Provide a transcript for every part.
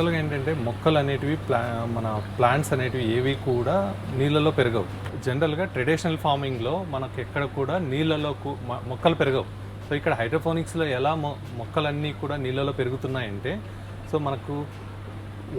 మొక్కలు అనేటివి ప్లా మన ప్లాంట్స్ అనేటివి ఏవి కూడా నీళ్ళలో పెరగవు. జనరల్గా ట్రెడిషనల్ ఫార్మింగ్లో మనకు ఎక్కడ కూడా నీళ్ళలో మొక్కలు పెరగవు. సో ఇక్కడ హైడ్రోఫోనిక్స్లో ఎలా మొ మొక్కలన్నీ కూడా నీళ్ళలో పెరుగుతున్నాయంటే సో మనకు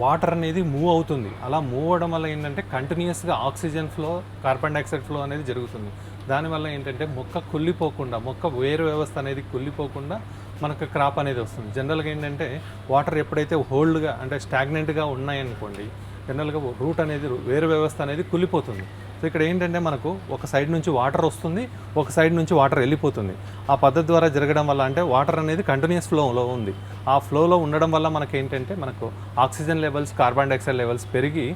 వాటర్ అనేది మూవ్ అవుతుంది. అలా మూవ్ అవ్వడం వల్ల ఏంటంటే కంటిన్యూస్గా oxygen flow carbon dioxide flow అనేది జరుగుతుంది. దానివల్ల ఏంటంటే మొక్క కుళ్ళిపోకుండా మొక్క వేరు వ్యవస్థ అనేది కుళ్ళిపోకుండా మనకు క్రాప్ అనేది వస్తుంది. జనరల్గా ఏంటంటే వాటర్ ఎప్పుడైతే హోల్డ్గా అంటే స్టాగ్నెంట్గా ఉన్నాయనుకోండి జనరల్గా రూట్ అనేది వేరు వ్యవస్థ అనేది కుళ్ళిపోతుంది. సో ఇక్కడ ఏంటంటే మనకు ఒక సైడ్ నుంచి వాటర్ వస్తుంది ఒక సైడ్ నుంచి వాటర్ వెళ్ళిపోతుంది. ఆ పద్ధతి ద్వారా జరగడం వల్ల అంటే వాటర్ అనేది కంటిన్యూస్ ఫ్లోలో ఉంది. ఆ ఫ్లోలో ఉండడం వల్ల మనకి ఏంటంటే మనకు oxygen levels carbon dioxide levels పెరిగి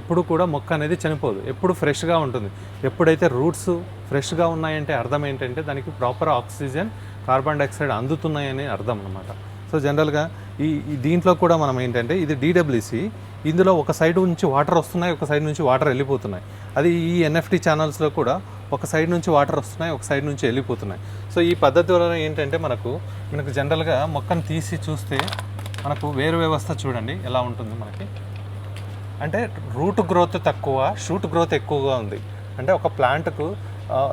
ఎప్పుడు కూడా మొక్క అనేది చనిపోదు. ఎప్పుడు ఫ్రెష్గా ఉంటుంది. ఎప్పుడైతే రూట్స్ ఫ్రెష్గా ఉన్నాయంటే అర్థం ఏంటంటే దానికి ప్రాపర్ ఆక్సిజన్ కార్బన్ డైఆక్సైడ్ అందుతున్నాయని అర్థం అనమాట సో జనరల్గా ఈ దీంట్లో కూడా మనం ఏంటంటే ఇది డీడబ్ల్యూసి. ఇందులో ఒక సైడ్ నుంచి వాటర్ వస్తున్నాయి ఒక సైడ్ నుంచి వాటర్ వెళ్ళిపోతున్నాయి. అది ఈ ఎన్ఎఫ్టీ ఛానల్స్లో కూడా ఒక సైడ్ నుంచి వాటర్ వస్తున్నాయి ఒక సైడ్ నుంచి వెళ్ళిపోతున్నాయి. సో ఈ పద్ధతి వలన ఏంటంటే మనకు మనకు జనరల్గా మొక్కను తీసి చూస్తే మనకు వేరు వ్యవస్థ చూడండి ఎలా ఉంటుంది మనకి. అంటే రూట్ గ్రోత్ తక్కువ షూట్ గ్రోత్ ఎక్కువగా ఉంది. అంటే ఒక ప్లాంట్కు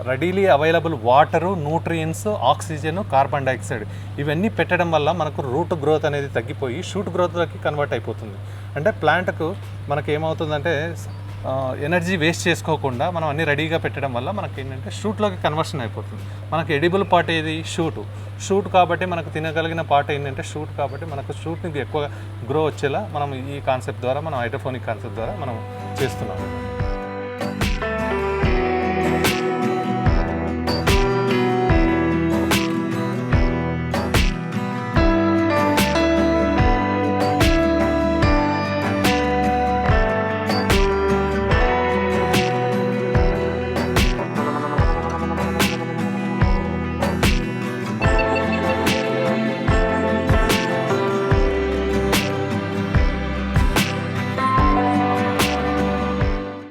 readily available water nutrients oxygen carbon dioxide ఇవన్నీ పెట్టడం వల్ల మనకు రూట్ గ్రోత్ అనేది తగ్గిపోయి షూట్ గ్రోత్లోకి కన్వర్ట్ అయిపోతుంది. అంటే ప్లాంట్కు మనకి ఏమవుతుందంటే ఎనర్జీ వేస్ట్ చేసుకోకుండా మనం అన్ని రెడీగా పెట్టడం వల్ల మనకి ఏంటంటే షూట్లోకి కన్వర్షన్ అయిపోతుంది. మనకి ఎడిబుల్ పార్ట్ ఏది? షూట్ షూట్ కాబట్టి మనకు తినగలిగిన పార్ట్ ఏంటంటే షూట్ కాబట్టి మనకు షూట్ని ఎక్కువ గ్రో వచ్చేలా మనం ఈ కాన్సెప్ట్ ద్వారా మనం హైడ్రోఫోనిక్ కాన్సెప్ట్ ద్వారా మనం చేస్తున్నాం